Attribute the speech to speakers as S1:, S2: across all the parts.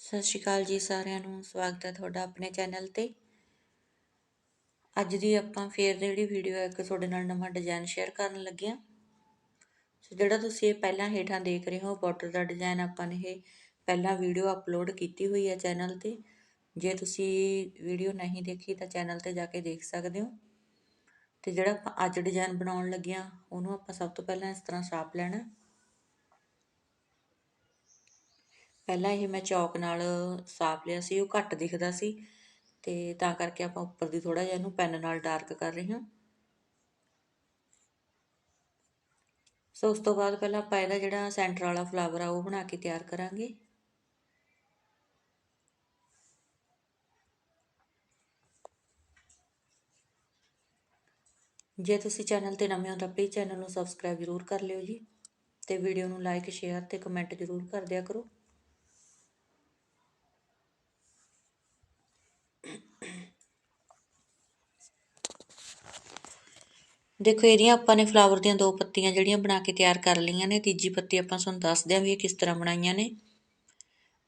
S1: ਸਤਿ ਸ਼੍ਰੀ ਅਕਾਲ ਜੀ ਸਾਰਿਆਂ ਨੂੰ, ਸਵਾਗਤ ਹੈ ਤੁਹਾਡਾ ਆਪਣੇ ਚੈਨਲ ਤੇ। ਅੱਜ ਦੀ ਆਪਾਂ ਫੇਰ ਜਿਹੜੀ ਵੀਡੀਓ ਹੈ, ਇੱਕ ਤੁਹਾਡੇ ਨਾਲ ਨਵਾਂ ਡਿਜ਼ਾਈਨ ਸ਼ੇਅਰ ਕਰਨ ਲੱਗੇ ਹਾਂ। ਸੋ ਜਿਹੜਾ ਤੁਸੀਂ ਇਹ ਪਹਿਲਾਂ ਹੇਠਾਂ ਦੇਖ ਰਹੇ ਹੋ ਬਾਰਡਰ ਦਾ ਡਿਜ਼ਾਈਨ ਆਪਾਂ ਨੇ ਇਹ ਪਹਿਲਾਂ ਵੀਡੀਓ ਅਪਲੋਡ ਕੀਤੀ ਹੋਈ ਹੈ ਚੈਨਲ ਤੇ। ਜੇ ਤੁਸੀਂ ਵੀਡੀਓ ਨਹੀਂ ਦੇਖੀ, ਤਾਂ ਚੈਨਲ ਤੇ ਜਾ ਕੇ ਦੇਖ ਸਕਦੇ ਹੋ। ਤੇ ਜਿਹੜਾ ਆਪਾਂ ਅੱਜ ਡਿਜ਼ਾਈਨ ਬਣਾਉਣ ਲੱਗੇ ਹਾਂ, ਉਹਨੂੰ ਆਪਾਂ ਸਭ ਤੋਂ ਪਹਿਲਾਂ ਇਸ ਤਰ੍ਹਾਂ ਛਾਪ ਲੈਣਾ ਪਹਿਲਾਂ ਇਹ ਮੈਂ ਚੌਕ ਨਾਲ ਸਾਫ਼ ਲਿਆ ਸੀ, ਉਹ ਘੱਟ ਦਿਖਦਾ ਸੀ ਅਤੇ ਤਾਂ ਕਰਕੇ ਆਪਾਂ ਉੱਪਰ ਦੀ ਥੋੜ੍ਹਾ ਜਿਹਾ ਇਹਨੂੰ ਪੈਨ ਨਾਲ ਡਾਰਕ ਕਰ ਰਹੇ ਹਾਂ। ਸੋ ਉਸ ਤੋਂ ਬਾਅਦ ਪਹਿਲਾਂ ਆਪਾਂ ਇਹਦਾ ਜਿਹੜਾ ਸੈਂਟਰ ਵਾਲਾ ਫਲਾਵਰ ਆ, ਉਹ ਬਣਾ ਕੇ ਤਿਆਰ ਕਰਾਂਗੇ। ਜੇ ਤੁਸੀਂ ਚੈਨਲ ਤੇ ਨਵੇਂ ਹੋ ਤਾਂ ਪਲੀਜ਼ ਚੈਨਲ ਨੂੰ ਸਬਸਕ੍ਰਾਈਬ ਜ਼ਰੂਰ ਕਰ ਲਿਓ ਜੀ ਤੇ ਵੀਡੀਓ ਨੂੰ ਲਾਈਕ ਸ਼ੇਅਰ ਤੇ ਕਮੈਂਟ ਜ਼ਰੂਰ ਕਰ ਦਿਆ ਕਰੋ। ਦੇਖੋ, ਇਹਦੀਆਂ ਆਪਾਂ ਨੇ ਫਲਾਵਰ ਦੀਆਂ ਦੋ ਪੱਤੀਆਂ ਜਿਹੜੀਆਂ ਬਣਾ ਕੇ ਤਿਆਰ ਕਰ ਲਈਆਂ ਨੇ, ਤੀਜੀ ਪੱਤੀ ਆਪਾਂ ਤੁਹਾਨੂੰ ਦੱਸਦੇ ਦਿਆਂ ਵੀ ਇਹ ਕਿਸ ਤਰ੍ਹਾਂ ਬਣਾਈਆਂ ਨੇ।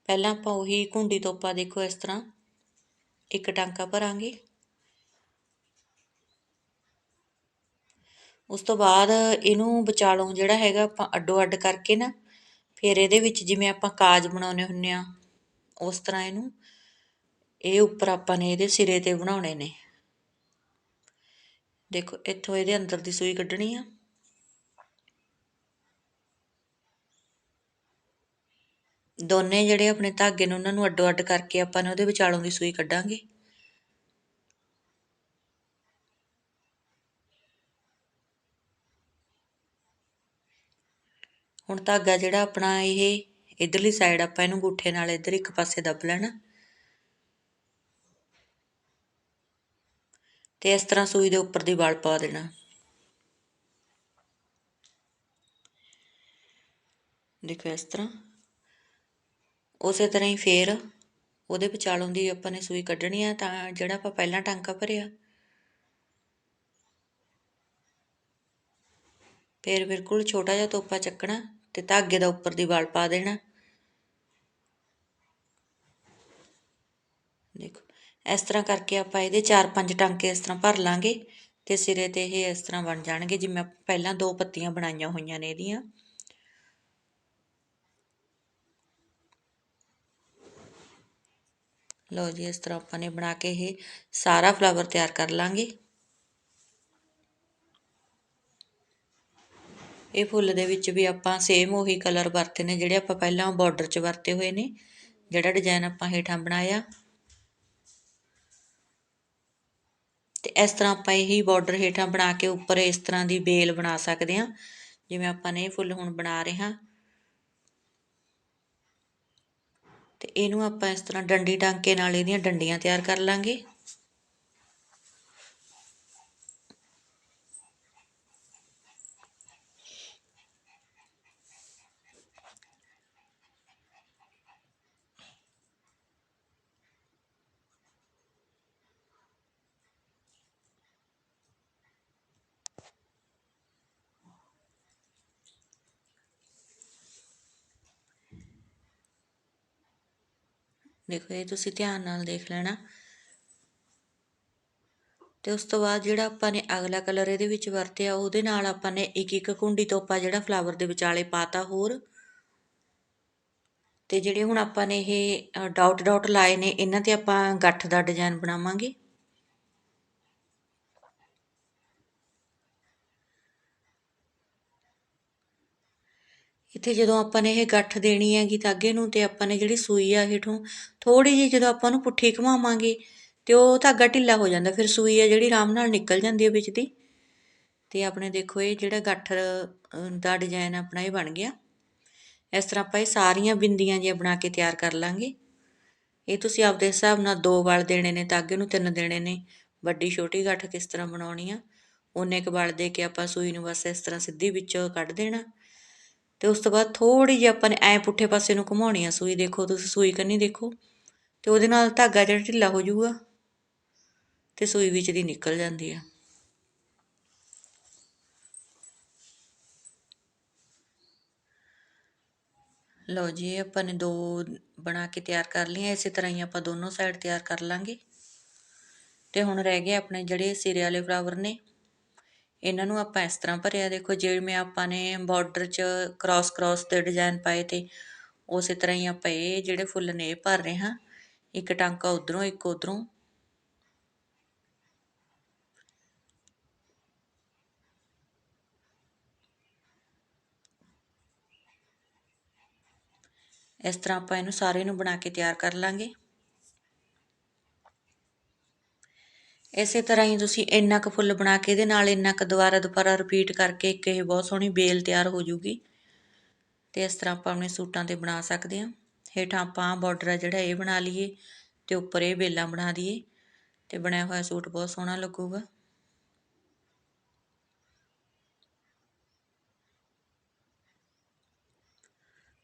S1: ਪਹਿਲਾਂ ਆਪਾਂ ਉਹੀ ਘੁੰਡੀ ਤੋਪਾ ਦੇਖੋ ਇਸ ਤਰ੍ਹਾਂ, ਇੱਕ ਟਾਂਕਾ ਭਰਾਂਗੇ। ਉਸ ਤੋਂ ਬਾਅਦ ਇਹਨੂੰ ਵਿਚਾਲੋਂ, ਜਿਹੜਾ ਹੈਗਾ ਆਪਾਂ ਅੱਡੋ ਅੱਡ ਕਰਕੇ ਨਾ, ਫਿਰ ਇਹਦੇ ਵਿੱਚ ਜਿਵੇਂ ਆਪਾਂ ਕਾਜ ਬਣਾਉਨੇ ਹੁੰਨੇ ਆ ਉਸ ਤਰ੍ਹਾਂ ਇਹਨੂੰ, ਇਹ ਉੱਪਰ ਆਪਾਂ ਨੇ ਇਹਦੇ ਸਿਰੇ ਤੇ ਬਣਾਉਣੇ ਨੇ। ਦੇਖੋ, ਇੱਥੋਂ ਇਹਦੇ ਅੰਦਰ ਦੀ ਸੂਈ ਕੱਢਣੀ ਆ। ਦੋਨੇ ਜਿਹੜੇ ਆਪਣੇ ਧਾਗੇ ਨੇ ਉਹਨਾਂ ਨੂੰ ਅੱਡੋ ਅੱਡ ਕਰਕੇ ਆਪਾਂ ਨੇ ਉਹਦੇ ਵਿਚਾਲੋਂ ਦੀ ਸੂਈ ਕੱਢਾਂਗੇ। ਹੁਣ ਧਾਗਾ ਜਿਹੜਾ ਆਪਣਾ ਇਹ ਇਧਰਲੀ ਸਾਈਡ ਆਪਾਂ ਇਹਨੂੰ ਗੁੱਠੇ ਨਾਲ ਇਧਰ ਇੱਕ ਪਾਸੇ ਦੱਬ ਲੈਣਾ। ਤੇ ਇਸ ਤਰ੍ਹਾਂ ਸੂਈ ਦੇ ਉੱਪਰ ਦੀ ਵਲ ਪਾ ਦੇਣਾ। ਦੇਖੋ ਇਸ ਤਰ੍ਹਾਂ। ਉਸੇ ਤਰ੍ਹਾਂ ਹੀ ਫੇਰ ਉਹਦੇ ਵਿਚਾਲੋਂ ਦੀ ਆਪਾਂ ਨੇ ਸੂਈ ਕੱਢਣੀ ਆ ਤਾਂ ਜਿਹੜਾ ਆਪਾਂ ਪਹਿਲਾਂ ਟਾਂਕਾ ਭਰਿਆ। ਫੇਰ ਬਿਲਕੁਲ ਛੋਟਾ ਜਿਹਾ ਤੋਪਾ ਚੱਕਣਾ ਤੇ ਧਾਗੇ ਦਾ ਉੱਪਰ ਦੀ ਵਲ ਪਾ ਦੇਣਾ ਦੇਖੋ ਇਸ ਤਰ੍ਹਾਂ ਕਰਕੇ ਆਪਾਂ ਇਹਦੇ 4-5 ਟਾਂਕੇ ਇਸ ਤਰ੍ਹਾਂ ਭਰ ਲਾਂਗੇ ਤੇ ਸਿਰੇ ਤੇ ਇਹ ਇਸ ਤਰ੍ਹਾਂ ਬਣ ਜਾਣਗੇ ਜਿਵੇਂ ਪਹਿਲਾਂ ਦੋ ਪੱਤੀਆਂ ਬਣਾਈਆਂ ਹੋਈਆਂ ਨੇ ਇਹਦੀਆਂ। ਲਓ ਜੀ, ਇਸ ਤਰ੍ਹਾਂ ਆਪਾਂ ਨੇ ਬਣਾ ਕੇ ਇਹ ਸਾਰਾ ਫਲਾਵਰ ਤਿਆਰ ਕਰ ਲਾਂਗੇ। ਇਹ ਫੁੱਲ ਦੇ ਵਿੱਚ ਵੀ ਆਪਾਂ ਸੇਮ ਉਹੀ ਕਲਰ ਵਰਤੇ ਨੇ ਜਿਹੜੇ ਆਪਾਂ ਪਹਿਲਾਂ ਬਾਰਡਰ 'ਚ ਵਰਤੇ ਹੋਏ ਨੇ, ਜਿਹੜਾ ਡਿਜ਼ਾਈਨ ਆਪਾਂ ਹੇਠਾਂ ਬਣਾਇਆ। ਅਤੇ ਇਸ ਤਰ੍ਹਾਂ ਆਪਾਂ ਇਹੀ ਬਾਰਡਰ ਹੇਠਾਂ ਬਣਾ ਕੇ ਉੱਪਰ ਇਸ ਤਰ੍ਹਾਂ ਦੀ ਬੇਲ ਬਣਾ ਸਕਦੇ ਹਾਂ। ਜਿਵੇਂ ਆਪਾਂ ਨੇ ਇਹ ਫੁੱਲ ਹੁਣ ਬਣਾ ਰਹੇ ਹਾਂ। ਤੇ ਇਹਨੂੰ ਆਪਾਂ ਇਸ ਤਰ੍ਹਾਂ ਡੰਡੀ ਟਾਂਕੇ ਨਾਲ ਇਹਦੀਆਂ ਡੰਡੀਆਂ ਤਿਆਰ ਕਰ ਲਾਂਗੇ। ਦੇਖੋ ਇਹ ਤੁਸੀਂ ਧਿਆਨ ਨਾਲ ਦੇਖ ਲੈਣਾ। ਤੇ ਉਸ ਤੋਂ ਬਾਅਦ ਜਿਹੜਾ ਆਪਾਂ ਨੇ ਅਗਲਾ ਕਲਰ ਇਹਦੇ ਵਿੱਚ ਵਰਤਿਆ, ਉਹਦੇ ਨਾਲ ਆਪਾਂ ਨੇ ਇੱਕ ਇੱਕ ਕੁੰਡੀ ਤੋਪਾ ਜਿਹੜਾ ਫਲਾਵਰ ਦੇ ਵਿਚਾਲੇ ਪਾਤਾ ਹੋਰ। ਤੇ ਜਿਹੜੇ ਹੁਣ ਆਪਾਂ ਨੇ ਇਹ ਡਾਟ ਡਾਟ ਲਾਏ ਨੇ, ਇਹਨਾਂ ਤੇ ਆਪਾਂ ਗੱਠ ਦਾ ਡਿਜ਼ਾਈਨ ਬਣਾਵਾਂਗੇ। ਇੱਥੇ ਜਦੋਂ ਆਪਾਂ ਨੇ ਇਹ ਗੱਠ ਦੇਣੀ ਹੈਗੀ ਧਾਗੇ ਨੂੰ ਤੇ ਆਪਾਂ ਨੇ ਜਿਹੜੀ ਸੂਈ ਆ ਹੇਠੋਂ ਥੋੜੀ ਜਿਹੀ ਜਦੋਂ ਆਪਾਂ ਨੂੰ ਪੁੱਠੀ ਘਮਾਵਾਂਗੇ ਤੇ ਉਹ ਧਾਗਾ ਢਿੱਲਾ ਹੋ ਜਾਂਦਾ, ਫਿਰ ਸੂਈ ਆ ਜਿਹੜੀ ਆਰਾਮ ਨਾਲ ਨਿਕਲ ਜਾਂਦੀ ਹੈ ਵਿੱਚ ਦੀ। ਤੇ ਆਪਣੇ ਦੇਖੋ ਇਹ ਜਿਹੜਾ ਗੱਠ ਦਾ ਡਿਜ਼ਾਈਨ ਆਪਣਾ ਇਹ ਬਣ ਗਿਆ। ਇਸ ਤਰ੍ਹਾਂ ਆਪਾਂ ਇਹ ਸਾਰੀਆਂ ਬਿੰਦੀਆਂ ਜਿਹੀਆਂ ਬਣਾ ਕੇ ਤਿਆਰ ਕਰ ਲਾਂਗੇ। ਇਹ ਤੁਸੀਂ ਆਪਦੇ ਹਿਸਾਬ ਨਾਲ ਦੋ ਵਾਲ ਦੇਣੇ ਨੇ ਧਾਗੇ ਨੂੰ ਤਿੰਨ ਦੇਣੇ ਨੇ। ਵੱਡੀ ਛੋਟੀ ਗੱਠ ਕਿਸ ਤਰ੍ਹਾਂ ਬਣਾਉਣੀ ਆ? ਉਹਨੇ ਕੁ ਵਾਲ ਦੇ ਕੇ ਆਪਾਂ ਸੂਈ ਨੂੰ ਬਸ ਇਸ ਤਰ੍ਹਾਂ ਸਿੱਧੀ ਵਿੱਚੋਂ ਕੱਢ ਦੇਣਾ। ਅਤੇ ਉਸ ਤੋਂ ਬਾਅਦ ਥੋੜ੍ਹੀ ਜਿਹੀ ਆਪਾਂ ਨੇ ਐਂ ਪੁੱਠੇ ਪਾਸੇ ਨੂੰ ਘੁਮਾਉਣੀ ਆ ਸੂਈ, ਦੇਖੋ ਤੁਸੀਂ ਸੂਈ ਕੰਨੀ ਦੇਖੋ ਅਤੇ ਉਹਦੇ ਨਾਲ ਧਾਗਾ ਜਿਹੜਾ ਢਿੱਲਾ ਹੋ ਜਾਊਗਾ ਅਤੇ ਸੂਈ ਵਿੱਚ ਦੀ ਨਿਕਲ ਜਾਂਦੀ ਆ। ਲਓ ਜੀ ਆਪਾਂ ਨੇ ਦੋ ਬਣਾ ਕੇ ਤਿਆਰ ਕਰ ਲਈਆਂ, ਇਸੇ ਤਰ੍ਹਾਂ ਹੀ ਆਪਾਂ ਦੋਨੋਂ ਸਾਈਡ ਤਿਆਰ ਕਰ ਲਾਂਗੇ। ਤੇ ਹੁਣ ਰਹਿ ਗਏ ਆਪਣੇ ਜਿਹੜੇ ਸਿਰੇ ਵਾਲੇ ਫਲਾਵਰ ਨੇ। ਇਹਨਾਂ ਨੂੰ ਆਪਾਂ ਇਸ ਤਰ੍ਹਾਂ ਭਰਿਆ। ਦੇਖੋ ਜਿਵੇਂ ਆਪਾਂ ਨੇ ਬਾਰਡਰ 'ਚ ਕ੍ਰਾਸ ਕ੍ਰਾਸ ਦੇ ਡਿਜ਼ਾਈਨ ਪਾਏ ਤੇ ਉਸੇ ਤਰ੍ਹਾਂ ਹੀ ਆਪਾਂ ਇਹ ਜਿਹੜੇ ਫੁੱਲ ਨੇ ਇਹ ਭਰ ਰਹੇ ਹਾਂ। ਇੱਕ ਟਾਂਕਾ ਉਧਰੋਂ, ਇੱਕ ਉਧਰੋਂ। ਇਸ ਤਰ੍ਹਾਂ ਆਪਾਂ ਇਹਨੂੰ ਸਾਰੇ ਨੂੰ ਬਣਾ ਕੇ ਤਿਆਰ ਕਰ ਲਾਂਗੇ। ਇਸੇ ਤਰ੍ਹਾਂ ਹੀ ਤੁਸੀਂ ਇੰਨਾ ਕੁ ਫੁੱਲ ਬਣਾ ਕੇ ਇਹਦੇ ਨਾਲ ਇੰਨਾ ਕੁ ਦੁਬਾਰਾ ਦੁਬਾਰਾ ਰਿਪੀਟ ਕਰਕੇ ਇੱਕ ਇਹ ਬਹੁਤ ਸੋਹਣੀ ਬੇਲ ਤਿਆਰ ਹੋ ਜੂਗੀ ਤੇ ਇਸ ਤਰ੍ਹਾਂ ਆਪਾਂ ਆਪਣੇ ਸੂਟਾਂ ਤੇ ਬਣਾ ਸਕਦੇ ਹਾਂ। ਹੇਠਾਂ ਆਪਾਂ ਬਾਰਡਰ ਆ ਜਿਹੜਾ ਇਹ ਬਣਾ ਲਈਏ ਤੇ ਉੱਪਰ ਇਹ ਬੇਲਾਂ ਬਣਾ ਦਈਏ ਤੇ ਬਣਿਆ ਹੋਇਆ ਸੂਟ ਬਹੁਤ ਸੋਹਣਾ ਲੱਗੂਗਾ।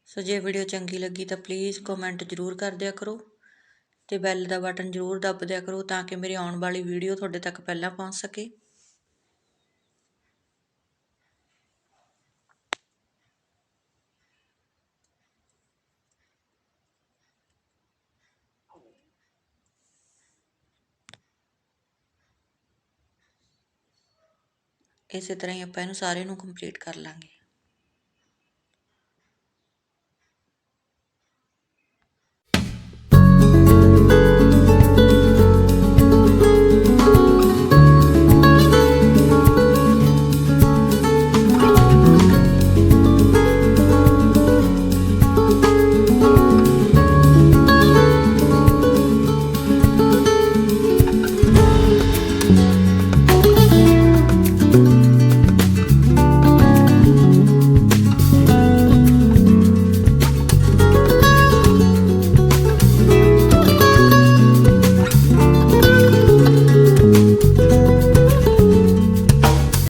S1: ਸੋ ਜੇ ਵੀਡੀਓ ਚੰਗੀ ਲੱਗੀ ਤਾਂ ਪਲੀਜ਼ ਕਮੈਂਟ ਜ਼ਰੂਰ ਕਰ ਦਿਆ ਕਰੋ। ਅਤੇ ਬੈਲ ਦਾ ਬਟਨ ਜ਼ਰੂਰ ਦੱਬ ਦਿਆ ਕਰੋ ਤਾਂ ਕਿ ਮੇਰੀ ਆਉਣ ਵਾਲੀ ਵੀਡੀਓ ਤੁਹਾਡੇ ਤੱਕ ਪਹਿਲਾਂ ਪਹੁੰਚ ਸਕੇ। ਇਸੇ ਤਰ੍ਹਾਂ ਹੀ ਆਪਾਂ ਇਹਨੂੰ ਸਾਰੇ ਨੂੰ ਕੰਪਲੀਟ ਕਰ ਲਾਂਗੇ।